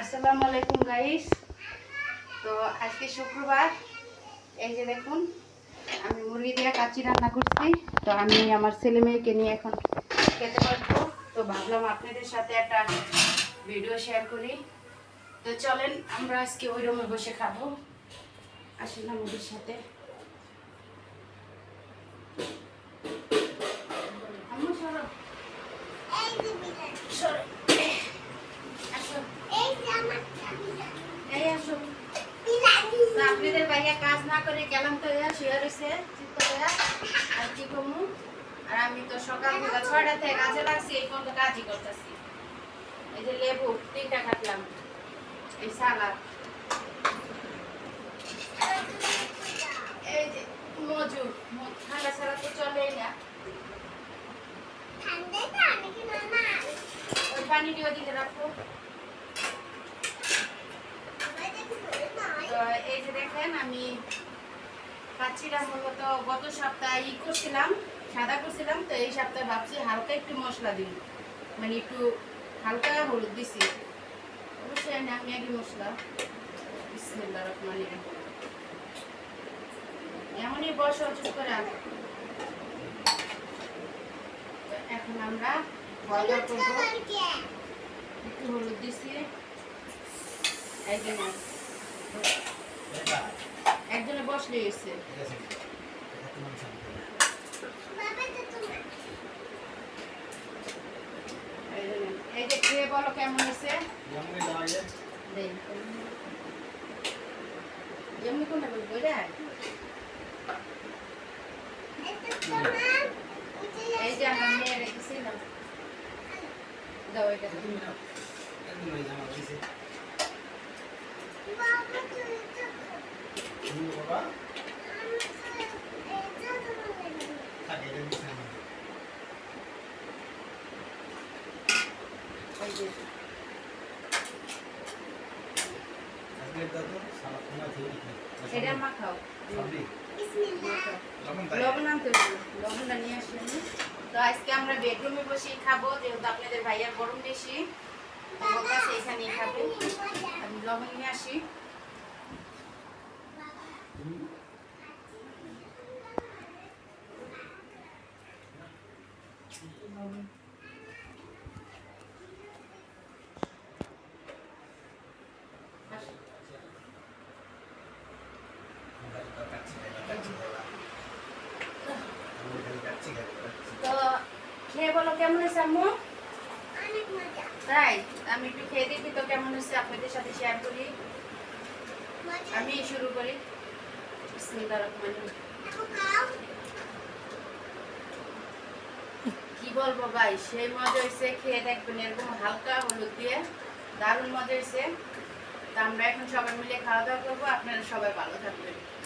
আসসালামু আলাইকুম গাইস তো আজকে শুক্রবার। এই যে দেখুন, আমি মুরগি দিয়ে কাচি রান্না করছি। তো আমি আমার ছেলে মেয়েকে নিয়ে এখন খেতে পারব তো ভাবলাম আপনাদের সাথে একটা ভিডিও শেয়ার করি। তো চলেন, আমরা আজকে ওই রুমে বসে খাব। আসুন আমাদের সাথে আম্মু সরো সরো আসো এই আসো তো বাইরে কাজ না করে গেলাম তো শুয়ে রয়েছে চিত্ত আর কি কমু আর আমি তো সকাল থেকে ছয়টা থেকে কাজে লাগছি এই পর্যন্ত কাজই করতেছি। এই যে লেবু তিনটা কাটলাম। এই সালাদ। এই যে মজু। ম- ঠান্ডা ছাড়া তো চলেই না। ওই পানিটি ওদিকে রাখো তো এই যে দেখেন আমি কাচ্ছিটা মূলত গত সপ্তাহে ই করছিলাম, সাদা করছিলাম, তো এই সপ্তাহে ভাবছি হালকা একটু মশলা দিব মানে একটু হালকা হলুদ দিছি। অবশ্যই না, ম্যাগি মশলা। বিসমিল্লাহ রহমান এমনই বসো চুপ করে এখন আমরা দাওয়া করব। একটু হলুদ দিছি। এই যে নাও। একজনে বসলে এসে এই যে নাও। এই যে খেয়ে বলো কেমন হয়েছে দেই। যেমনি কোনটা বলব এটা এই যে আমার মেয়ে রেখেছি না দাও এটা দাও। এই যে এটা মাখাও মাখাও লবণ আনতে লবণটা নিয়ে আসি আমি তো আজকে আমরা বেডরুমে বসেই খাব। যেহেতু আপনাদের ভাইয়ার গরম বেশি এখানেই খাবে আমি লবণ নিয়ে আসি খেয়ে বলো কেমন হয়েছে আম্মু? তাই? আমি একটু খেয়ে দেখি তো কেমন হয়েছে আপনাদের সাথে শেয়ার করি। আমি শুরু করি। কি বলব ভাই? সেই মজা হয়েছে খেয়ে দেখবেন এরকম হালকা হলুদ দিয়ে দারুণ মজা হয়েছে তা আমরা এখন সবাই মিলে খাওয়া দাওয়া করব, আপনারা সবাই ভালো থাকবেন।